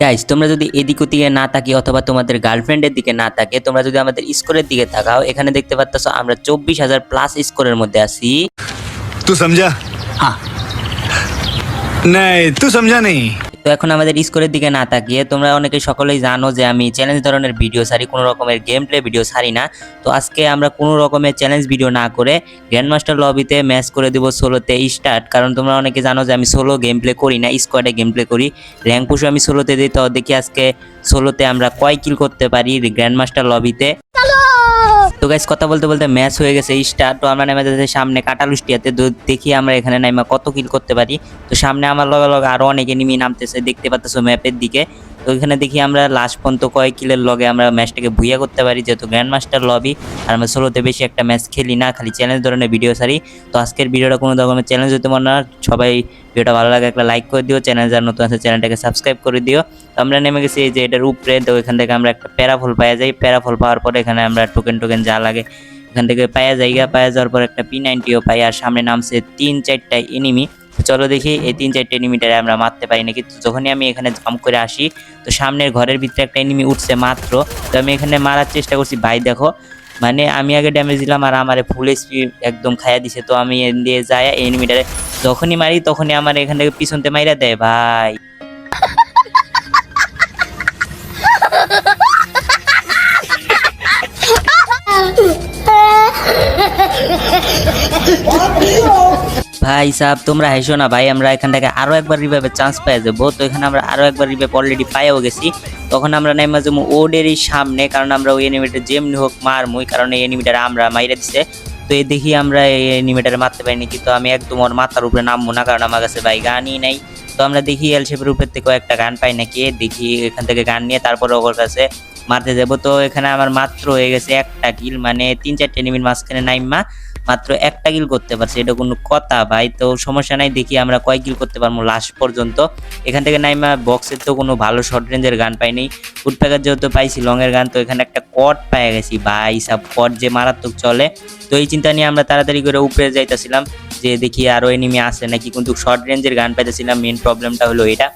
Guys তোমরা যদি এদিক ওদিকে না থাকি অথবা তোমাদের গার্লফ্রেন্ডের দিকে না থাকে তোমরা যদি আমাদের স্কোরের দিকে থাকাও এখানে দেখতে পাচ্ছ আমরা চব্বিশ হাজার প্লাস স্কোরের মধ্যে আছি। তুই সমঝা হ্যাঁ নাই তুই সমঝা নেই তো এখন আমাদের স্কোরের দিকে না তাকিয়ে তোমরা অনেকে সকলেই জানো যে আমি চ্যালেঞ্জ ধরনের ভিডিও সারি কোনো রকমের গেম প্লে ভিডিও সারি না। তো আজকে আমরা কোনো রকমের চ্যালেঞ্জ ভিডিও না করে গ্র্যান্ড মাস্টার লবিতে ম্যাচ করে দেবো সোলোতে স্টার্ট কারণ তোমরা অনেকে জানো যে আমি সোলো গেম প্লে করি না স্কোয়াডে গেম প্লে করি। র্যাঙ্ক পুষে আমি সোলোতে দিই, তো দেখি আজকে সোলোতে আমরা কয় কিল করতে পারি গ্র্যান্ড মাস্টার লবিতে তো গাইস কথা বলতে বলতে ম্যাচ হয়ে গেছে স্টার তো আমরা নেমে যাচ্ছি সামনে কাটালুষ্টিয়াতে। তো দেখি আমরা এখানে নাইমা কত কিল করতে পারি। তো সামনে আমার লগে লগে আরও অনেকে নিমি নামতেছে। দেখতে পাচ্ছ ম্যাপের দিকে। তো এখানে দেখি আমরা লাস্ট পর্যন্ত কয় কিলের লগে আমরা ম্যাচটাকে ভুইয়া করতে পারি, যেহেতু গ্র্যান্ড মাস্টার লবি আর আমরা সোলোতে বেশি একটা ম্যাচ খেলি না, খালি চ্যালেঞ্জ ধরনের ভিডিও সারি তো আজকের ভিডিওটা কোনো রকমের চ্যালেঞ্জ হতে মনে না। সবাই ভিডিওটা ভালো লাগে একটা লাইক করে দিও চ্যানেল যার নতুন আছে চ্যানেলটাকে সাবস্ক্রাইব করে দিও। তো আমরা নেমে গেছি যে এটার উপরে, তো এখান থেকে আমরা একটা প্যারাফল পাওয়া যাই প্যারাফল পাওয়ার পরে এখানে আমরা টোকেন টোকেন যা লাগে, এখান থেকে পায়া জায়গা পায়া যাওয়ার পর একটা পি নাইনটিও পাই, আর সামনে নামছে তিন চারটা এনিমি চলো দেখি এই তিন চারটে এনিমিটারে আমরা মারতে পারি না কিন্তু যখনই আমি এখানে জাম্প করে আসি তো সামনের ঘরের ভিতরে একটা এনিমি উঠছে মাত্র। তো আমি এখানে মারার চেষ্টা করছি। ভাই দেখো মানে আমি আগে ড্যামেজ দিলাম আর আমার ফুল এসপি একদম খাইয়া দিছে। তো আমি দিয়ে যাই এনিমিটারে যখনই মারি তখনই আমার এখান থেকে পিছনতে মাইরা দেয় ভাই। ভাই সাহেব, তোমরা হেসো না ভাই, আমরা এখান থেকে আরও একবার রিভাইভের চান্স পেয়ে যাব। তো এখানে আমরা আরও একবার রিভাইভ অলরেডি পাইও গেছি। তখন আমরা নেমে যাব ওডেরই সামনে, কারণ আমরা ওই এনিমিটার যেমনি হোক মারমুই, কারণ এই এনিমিটার আমরা মাইরা দিছে। তো এই দেখি আমরা এই এনিমিটারে মারতে পারিনি, কিন্তু আমি একদম ওর মাথার উপরে নামবো না, কারণ আমার কাছে ভাই গানই নাই। তো আমরা দেখি এল শেপের উপর থেকে একটা গান পাই নাকি, দেখি এখান থেকে গান নিয়ে তারপরে ওর কাছে মারতে যাব। তো এখানে আমার মাত্র হয়ে গেছে একটা কিল মানে তিন চারটে এনিমির মাঝখানে নাইমা। মাত্র একটা কিল করতে পারছে, এটা কোনো কথা ভাই। তো সমস্যা নাই, দেখি আমরা কয় কিল করতে পারব লাস্ট পর্যন্ত। এখান থেকে নাইমা বক্সের তো কোনো ভালো শর্ট রেঞ্জের গান পাইনি ফুটপ্যাকার যেহেতু পাইছি লংয়ের গান, তো এখানে একটা কট পেয়ে গেছি ভাই। সব কট যে মারাত্মক চলে। তো এই চিন্তা নিয়ে আমরা তাড়াতাড়ি করে উপরে যাইতেছিলাম, যে দেখি আরও এনিমি আসে নাকি। কিন্তু শর্ট রেঞ্জের গান পাইতেছিলাম মেন প্রবলেমটা হলো এটা।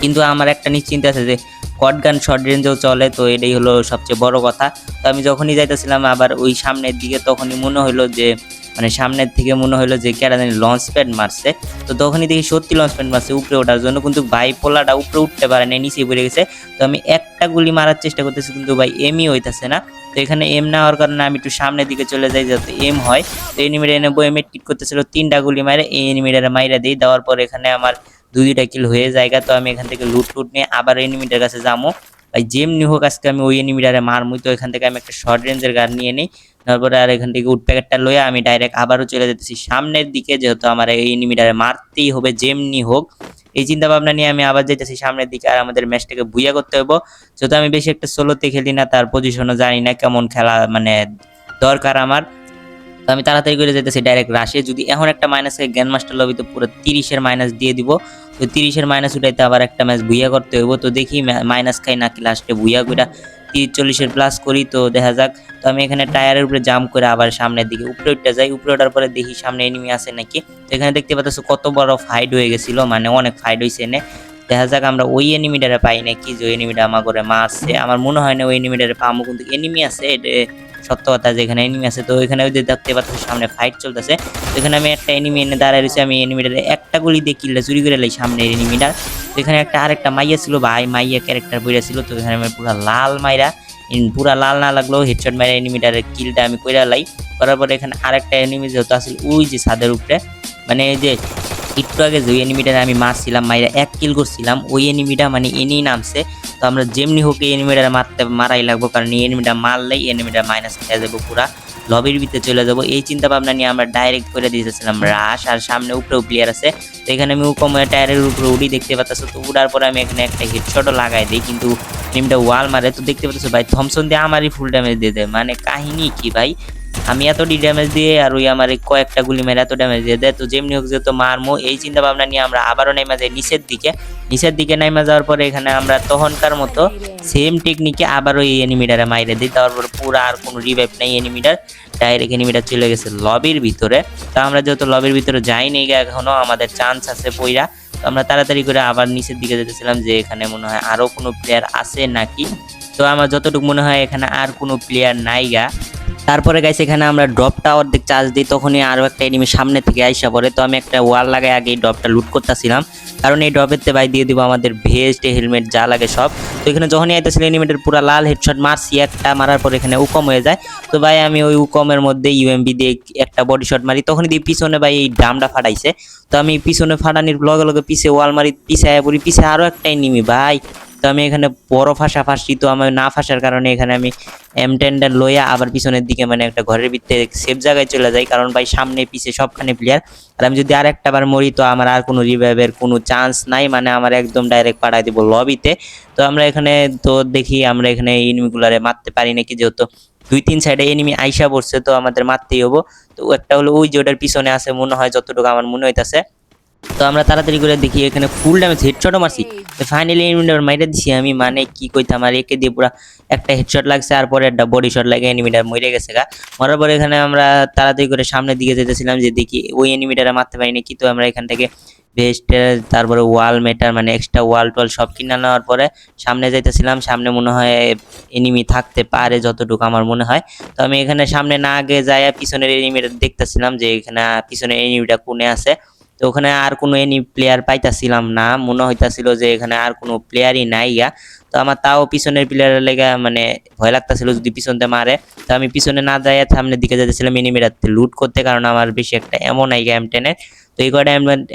কিন্তু আমার একটা নিশ্চিন্তা আছে যে কট গান শর্ট রেঞ্জেও চলে, তো এটাই হলো সবচেয়ে বড় কথা। তো আমি যখনই যাইতেছিলাম আবার ওই সামনের দিকে তখনই মনে হলো যে মানে সামনের থেকে মনে হলো যে কেরা জানি লঞ্চ প্যাড মারছে। তো তখনই দেখি সত্যি লঞ্চ প্যাড মারছে উপরে ওঠার জন্য, কিন্তু ভাই পোলাটা উপরে উঠতে পারে না নিচে পড়ে গেছে। তো আমি একটা গুলি মারার চেষ্টা করতেছি, কিন্তু ভাই এমই হইতাছে না। তো এখানে এম না হওয়ার কারণে আমি একটু সামনের দিকে চলে যাই, যাতে এম হয়। তো এনিমিটা এনে বই এমে টিট করতেছিল, তিনটা গুলি মারে এই এনিমিটারে মাইরা দিই। দেওয়ার পর এখানে আমার দু দুইটা কিল হয়ে জায়গা তো আমি এখান থেকে লুট টুট নিয়ে আবার এনিমিটার কাছে যাব ভাই, যেমনি হোক আজকে আমি ওই এনিমিটারে মারমুই তো এখান থেকে আমি একটা শর্ট রেঞ্জের গান নিয়ে নিই। তারপরে আর এখান থেকে উড প্যাকেটটা লয়ে আমি ডাইরেক্ট আবারও চলে যেতেছি সামনের দিকে, যেহেতু আমার এই এনিমিটারে মারতেই হবে যেমনি হোক। এই চিন্তা ভাবনা নিয়ে আমি আবার যেতেছি সামনের দিকে আর আমাদের ম্যাচটাকে বুইয়া করতে হব যেহেতু আমি বেশি একটা সোলোতে খেলি না, তার পজিশনও জানি না কেমন খেলা মানে দরকার আমার। তো আমি তাড়াতাড়ি করে যেতেছি ডাইরেক্ট রাশে যদি এখন একটা মাইনাস জ্ঞান মাস্টার লবিতে পুরো তিরিশের মাইনাস দিয়ে দিব। তো তিরিশের মাইনাস উঠাইতে আবার একটা ম্যাচ ভুইয়া করতে হইব। তো দেখি মাইনাস খাই নাকি লাস্টে ভুইয়া করে তিরিশ চল্লিশের প্লাস করি, তো দেখা যাক। তো আমি এখানে টায়ারের উপরে জাম্প করে আবার সামনের দিকে উপরে উঠতে যাই। উপরে ওঠার পরে দেখি সামনে এনিমি আছে নাকি। তো এখানে দেখতে পাচ্ছ কত বড় ফাইট হয়ে গেছিল। মানে অনেক ফাইট হয়েছে এনে। দেখা যাক আমরা ওই এনিমিটারে পাই নাকি যে এনিমিটা আমার করে মারছে আমার মনে হয় না ওই এনিমিটারে পাবো, কিন্তু এনিমি আছে সত্য কথা যেখানে এনিমি আছে। তো এখানে ওই দেখতে পাচ্ছ সামনে ফাইট চলতেছে। এখানে আমি একটা এনিমি এনে দাঁড়ায় রয়েছি, আমি এনিমিটারে একটা গুলি দিয়ে কিলটা চুরি করে লাই সামনে এনিমিটার এখানে একটা আরেকটা মাইয়া ছিল, ভাই মাইয়া ক্যারেক্টার বইরা ছিল, তো এখানে আমি পুরা লাল মাইরা পুরা লাল না লাগলেও হেডশট মাইরা এনিমিটারের কিলটা আমি কইরা লাই করার পরে এখানে আরেকটা এনিমি যেহেতু আসলে ওই যে ছাদের উপরে মানে এই যে একটু আগে যে এনিমিটারে আমি মারছিলাম, মাইরা এক কিল করছিলাম, ওই এনিমিটা মানে এনি নামছে। তো আমরা যেমনি হোক এই এনিমিটারে মারতে মারাই লাগবো, কারণ এই এনিমিটা মারলেই এনিমিটা মাইনাস খেয়ে যাব পুরা। লবির ভিতরে চলে যাব। এই চিন্তা ভাবনা নিয়ে আমরা ডাইরেক্ট করে দিয়েছিলাম রাশ আর সামনে উপরেও প্লেয়ার আছে। তো এখানে আমি উকম টায়ারের উপরে উড়ি দেখতে পাচ্ছ তো উড়ার পরে আমি এখানে একটা হেডশটও লাগাই দিই, কিন্তু এনিমিটা ওয়াল মারে। তো দেখতে পাচ্ছ ভাই থমসন দিয়ে আমারই ফুল ড্যামেজ দিয়ে দেয়। মানে কাহিনী কি ভাই? আমি এত ডি ড্যামেজ দিয়ে আর ওই আমার কয়েকটা গুলি মেরে এত ড্যামেজ দিয়ে। দেয় তো যেমনি হোক যেহেতু মারমো, এই চিন্তা ভাবনা নিয়ে আমরা আবারও নেমা যাই নিচের দিকে। নিচের দিকে নেমা যাওয়ার পরে এখানে আমরা তখনকার মতো সেম টেকনিকে আবারও এই এনিমিটারে মাইরে দিই। তারপর পুরো আর কোনো রিভাইভ নেই এনিমিটার ডাইরেক্ট এনিমিটার চলে গেছে লবির ভিতরে। তো আমরা যেহেতু লবির ভিতরে যাইনি এখনও আমাদের চান্স আছে পইরা। তো আমরা তাড়াতাড়ি করে আবার নিচের দিকে যেতেছিলাম যে এখানে মনে হয় আরও কোনো প্লেয়ার আছে নাকি? তো আমার যতটুকু মনে হয় এখানে আর কোনো প্লেয়ার নাই গা। তারপরে গাইছে এখানে আমরা ড্রপটা অর্ধেক চার্জ দিই, তখনই আরও একটা এনিমি সামনে থেকে আইসা পড়ে। তো আমি একটা ওয়াল লাগাই আগে এই ড্রপটা লুট করতেছিলাম। কারণ এই ড্রপের ভাই দিয়ে দিব আমাদের ভেস্ট হেলমেট যা লাগে সব। তো এখানে যখনই আইতেছিল এনিমেটের পুরো লাল হেডশট মারছি, একটা মারার পর এখানে উকম হয়ে যায়। তো ভাই আমি ওই উকমের মধ্যে ইউএমবি দিয়ে একটা বডি শট মারি। তখনই দিয়ে পিছনে ভাই এই ড্রামটা ফাটাইছে। তো আমি পিছনে ফাটানির লগে লগে পিছে ওয়াল মারি পিছে পড়ি, পিছে আরও একটা এনিমি ভাই। তো আমি এখানে বড় ফাঁসা ফাঁসছি তো আমি না ফাঁসার কারণে এখানে আমি এম টেনটা লইয়া আবার পিছনের দিকে মানে একটা ঘরের ভিতরে সেফ জায়গায় চলে যাই। কারণ ভাই সামনে, পিছে সবখানে প্লেয়ার আর আমি যদি আর একটা বার মরি তো আমার আর কোনো রিভাইভের কোনো চান্স নাই। মানে আমার একদম ডাইরেক্ট পাঠাই দিব লবিতে তো আমরা এখানে তো দেখি, আমরা এখানে এনিমিগুলারে মারতে পারি নাকি? যেহেতু দুই তিন সাইডে এনিমি আইসা পড়ছে, তো আমাদের মারতেই হব। তো একটা হলো ওই যে ওটার পিছনে আছে, মনে হয় যতটুকু আমার মনে হইতাছে। তো আমরা তাড়াতাড়ি করে দেখি এখানে ফুল ড্যামেজ হেডশটও মারছি। ফাইনালি এনিমিটার মাইরে দিছি আমি মানে কি কইতাম, আর একে দিয়ে পুরা একটা হেডশট লাগছে, আর পরে একটা বডি শট লাগে এনিমিটার মরে গেছে গা। মরার পরে এখানে আমরা তাড়াতাড়ি করে সামনের দিকে যেতেছিলাম, যে দেখি ওই এনিমিটারে মারতে পারিনি, কিন্তু আমরা এখান থেকে ভেস্টের তারপরে ওয়াল মেটার মানে এক্সট্রা ওয়াল টোয়াল সব কিনে নেওয়ার পরে সামনে যাইতেছিলাম, সামনে মনে হয় এনিমি থাকতে পারে যতটুকু আমার মনে হয়। তো আমি এখানে সামনে না আগে যাই পিছনের এনিমিটা দেখতেছিলাম, যে এখানে পিছনের এনিমিটা কোণে আছে। তো ওখানে আর কোনো এনি প্লেয়ার পাইতাছিলাম না। মনে হইতাছিল যে এখানে আর কোনো প্লেয়ারই নাই গা তো আমার তাও পিছনের প্লেয়ারের লেগে মানে ভয় লাগতাছিল যদি পিছনতে মারে। তো আমি পিছনে না যাই সামনের দিকে যেতেছিলাম এনিমিটাতে লুট করতে, কারণ আমার বেশি একটা এমন নাই গা এম টেনের তো এই কটা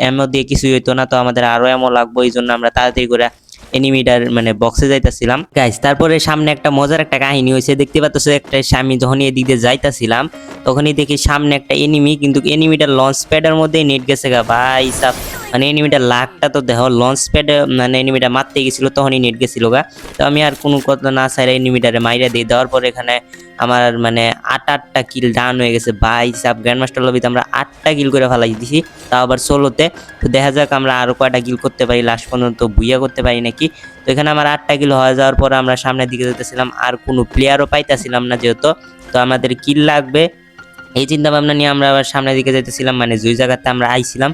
এমও দিয়ে কিছুই হইতো না। তো আমাদের আরও এমন লাগবো এই জন্য আমরা তাড়াতাড়ি করে এনিমিটার মানে বক্সে যাইতাছিলাম। গাইস তারপরে সামনে একটা মজার একটা কাহিনী হয়েছে দেখতে পাচ্ছ একটা আমি যখনই এদিক দিয়ে যাইতাছিলাম, তখনই দেখি সামনে একটা এনিমি কিন্তু এনিমিটার লঞ্চ প্যাডের মধ্যেই নেট গেছে গা। ভাই সাব মানে এনিমিটার লাকটা তো দেখো লঞ্চ প্যাডে মানে এনিমিটা মারতে গেছিল, তখনই নেট গেছিল গা। তো আমি আর কোনো কথা না চাইলে এনিমিটারে মাইরা দিয়ে দেওয়ার পর এখানে আমার মানে আট আটটা কিল ডান হয়ে গেছে। বাই সাব গ্র্যান্ড মাস্টার লবিতে আমরা আটটা কিল করে ফেলাই দিছি, তাও আবার ষোলোতে। তো দেখা যাক আমরা আরও কয়টা কিল করতে পারি লাস্ট পর্যন্ত বুইয়া করতে পারি নাকি। তো এখানে আমার আটটা কিল হয়ে যাওয়ার পর আমরা সামনের দিকে যেতেছিলাম, আর কোনো প্লেয়ারও পাইতেছিলাম না যেহেতু। তো আমাদের কিল লাগবে এই চিন্তা ভাবনা নিয়ে আমরা আবার সামনের দিকে যেতেছিলাম মানে যেই জায়গাতে আমরা আইছিলাম,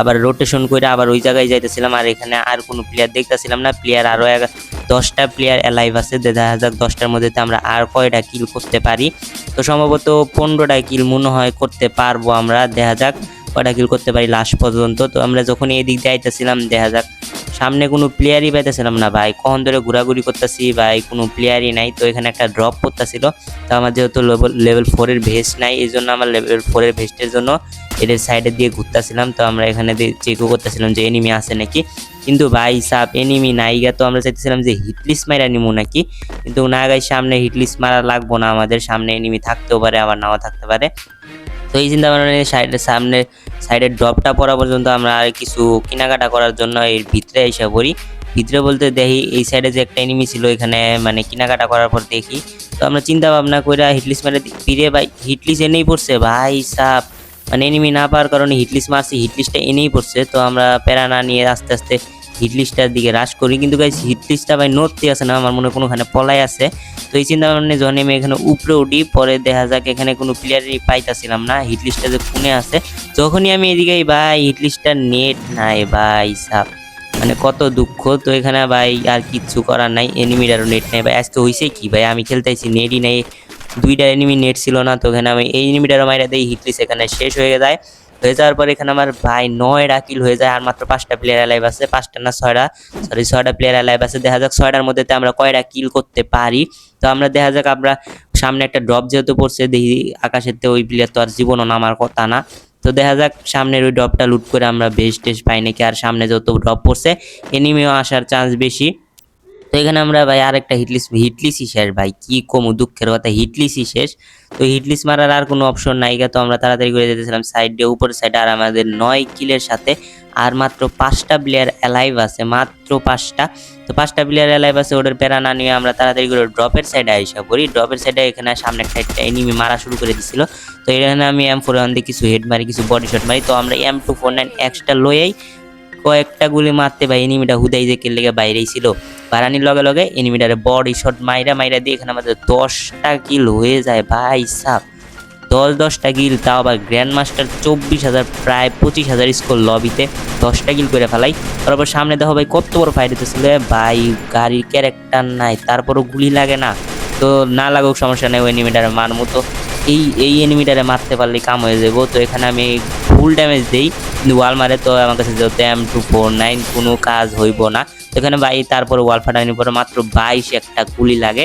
আবার রোটেশন করে আবার ওই জায়গায় যাইতেছিলাম, আর এখানে আর কোনো প্লেয়ার দেখতেছিলাম না। প্লেয়ার আরও এক দশটা প্লেয়ার অ্যালাইভ আছে দেখা যাক দশটার মধ্যে আমরা আর কয়টা কিল করতে পারি। তো সম্ভবত পনেরোটা কিল মনে হয় করতে পারব আমরা, দেখা যাক কয়টা কিল করতে পারি লাস্ট পর্যন্ত। তো আমরা যখন এই দিক দিয়ে আইতেছিলাম, দেখা যাক সামনে কোনো প্লেয়ারই পাইতেছিলাম না, ভাই। কখন ধরে ঘোরাঘুরি করতেছি, ভাই, কোনো প্লেয়ারই নাই। তো এখানে একটা ড্রপ করতেছিল তো আমার যেহেতু লেভেল ফোরের ভেস্ট নাই, এই জন্য আমার লেভেল ফোরের ভেস্টের জন্য এদের সাইডে দিয়ে ঘুরতেছিলাম। তো আমরা এখানে চেকও করতেছিলাম যে এনিমি আছে নাকি। কিন্তু ভাই, সাপ এনিমি নাইগা তো আমরা চাইতেছিলাম যে হিটলিস মারা নিমু নাকি। কিন্তু না গাই সামনে হিটলিস মারা লাগবো না। আমাদের সামনে এনিমি থাকতেও পারে, আবার নাও থাকতে পারে। তো এই চিন্তা ভাবনা নিয়ে সাইডের সামনে সাইডের ড্রপটা পড়া পর্যন্ত আমরা আর কিছু কেনাকাটা করার জন্য এর ভিতরে এসে পড়ি। ভিতরে বলতে দেখি এই সাইডে যে একটা এনিমি ছিল এখানে মানে কেনাকাটা করার পর দেখি। তো আমরা চিন্তা ভাবনা করে হিটলিস মারে ফিরে ভাই হিটলিস এনেই পড়ছে। ভাই সাপ মানে এনিমি না পাওয়ার কারণে হিটলিস মারছি হিটলিসটা এনেই পড়ছে। তো আমরা প্যারা না নিয়ে আস্তে আস্তে হিটলিস্টটার দিকে রাশ করি। কিন্তু গাইস হিটলিস্টটা ভাই নড়তে আছে না, আমার মনে কোনোখানে পলাই আছে। তো এই চিন্তা ভাবনা যখন আমি এখানে উপরে উঠি, পরে দেখা যাক এখানে কোনো প্লেয়ারই পাইতাছিলাম না। হিটলিস্টটা যে কোনে আছে, যখনই আমি এদিকে ভাই হিটলিস্টটার নেট নাই ভাই সাপ মানে কত দুঃখ। তো এখানে ভাই আর কিচ্ছু করার নাই এনিমিটারও নেট নেই। ভাই, আজকে হয়েছে কি? ভাই, আমি খেলতে আইছি নেটই নেই। দুইটা এনিমি নেট ছিল না, তো এখানে আমি এই এনিমিটার মাইরা দেই হিটলিস এখানে শেষ হয়ে যায়। হয়ে যাওয়ার পর এখানে আমার ভাই নয়টা কিল হয়ে যায় আর মাত্র পাঁচটা প্লেয়ার অ্যালাইভ আছে। পাঁচটা না ছয়টা? সরি ছয়টা প্লেয়ার অ্যালাইভ আছে। দেখা যাক ছয়টার মধ্যে আমরা কয়টা কিল করতে পারি। তো আমরা দেখা যাক, আমরা সামনে একটা ড্রপ যেহেতু পড়ছে, দেখি আকাশের তো ওই প্লেয়ার তো আর জীবনও নামার কথা না। তো দেখা যাক, সামনের ওই ড্রপটা লুট করে আমরা বেশ টেস্ট পাই নাকি। আর সামনে যত ড্রপ পড়ছে এনিমিও আসার চান্স বেশি। তো এখানে আমরা ভাই আরেকটা হিটলিস হিটলিসই শেষ ভাই। কি কমু দুঃখের কথা হিটলিসই শেষ। তো হিটলিস মারার আর কোনো অপশন নাই তো আমরা তাড়াতাড়ি করে যেতেছিলাম সাইডে উপর সাইডে আর আমাদের নয় কিলের সাথে আর মাত্র পাঁচটা প্লেয়ার অ্যালাইভ আছে, মাত্র পাঁচটা। তো পাঁচটা প্লেয়ার অ্যালাইভ আছে, ওদের প্যারা না নিয়ে আমরা তাড়াতাড়ি করে ড্রপের সাইডে আইসা পড়ি। ড্রপের সাইডে এখানে সামনে একটা একটা এনিমি মারা শুরু করে দিছিল। তো এখানে আমি এম ফোর ওয়ান দিয়ে কিছু হেড মারি, কিছু বডি শট মারি। তো আমরা M two four nine extra লয়েই কয়েকটা গুলি মারতে ভাই এনিমিটা হুদাই যে লেগে বাইরেই ছিল বারানির লগে লগে এনিমিটারে বডি শট মাইরা মাইরা দিয়ে এখানে আমাদের দশটা কিল হয়ে যায় ভাই সাপ দশ দশটা গিল তাও আবার গ্র্যান্ড মাস্টার চব্বিশ হাজার, প্রায় পঁচিশ হাজার স্কোর লবিতে দশটা গিল করে ফেলাই। তারপর সামনে দেখো ভাই কত বড় ফাইট হতেছিল ভাই, গাড়ির ক্যারেক্টার নাই, তারপরও গুলি লাগে না। তো না লাগুক সমস্যা নেই, ওই এনিমিটারে মার তো। এই এই এনিমিটারে মারতে পারলে কাম হয়ে যাব তো এখানে আমি ফুল ড্যামেজ দিই। কিন্তু ওয়াল মারে তো আমার কাছে যেহেতু এম টু ফোর নাইন কোনো কাজ হইব না। তো এখানে ভাই তারপরে ওয়াল ফাটানোর পরে মাত্র বাইশ একটা গুলি লাগে।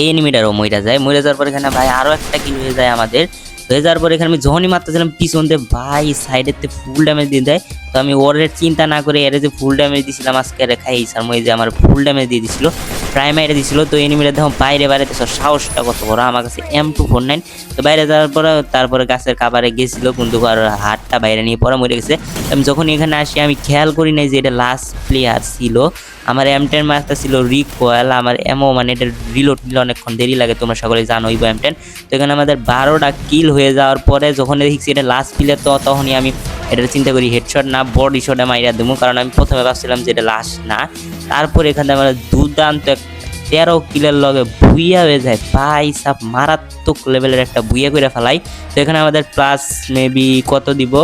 এই এনিমিটারও মইরা যায়। মইরা যাওয়ার পর এখানে ভাই আরও একটা কিল হয়ে যায় আমাদের। হয়ে যাওয়ার পর এখানে আমি যখনই মারতেছিলাম, পিছন দিয়ে ভাই সাইডের তে ফুল ড্যামেজ দিয়ে দেয়। তো আমি ওর চিন্তা না করে এর যে ফুল ড্যামেজ দিছিলাম, আজকে রেখা এই স্যার মই যে আমার ফুল ড্যামেজ দিয়ে দিছিল। প্রাইমারি দিছিল, তো এনিমিটা দেখো বাইরে বাইরে তো সাহসটা কত বড়। আমার কাছে এম টু ফোর নাইন তো বাইরে যাওয়ার পরে, তারপরে গাছের কাবারে গেছিল কিন্তু আর হাতটা বাইরে নিয়ে পড়া মরে গেছে। আমি যখন এখানে আসি, আমি খেয়াল করি নাই যে এটা লাস্ট প্লেয়ার ছিল। আমার এম টেন মাস্টার ছিল রিকোয়েল আমার এমও মানে এটা রিলোড নিলে অনেকক্ষণ দেরি লাগে, তোমরা সকলে জানোই এম টেন তো এখানে আমাদের বারোটা কিল হয়ে যাওয়ার পরে যখন দেখছি এটা লাস্ট প্লেয়ার তো তখনই আমি এটা চিন্তা করি হেডশট না বডি শটে মাইরা দেবো, কারণ আমি প্রথমে ভাবছিলাম যে এটা লাস্ট না। তারপরে এখানে আমার দুর্দান্ত এক তেরো কিলের লগে ভুইয়া হয়ে যায়। ভাই সাপ মারাত্মক লেভেলের একটা ভুইয়া করে ফেলাই। তো এখানে আমাদের প্লাস মেবি কত দিব?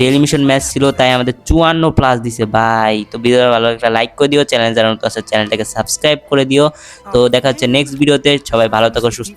ডেলি মিশন ম্যাচ ছিল তাই আমাদের চুয়ান্ন প্লাস দিছে। ভাই তো ভিডিওটা ভালো একটা লাইক করে দিও চ্যানেল জানানো আছে চ্যানেলটাকে সাবস্ক্রাইব করে দিও। তো দেখা হচ্ছে নেক্সট ভিডিওতে সবাই ভালো থাকো সুস্থ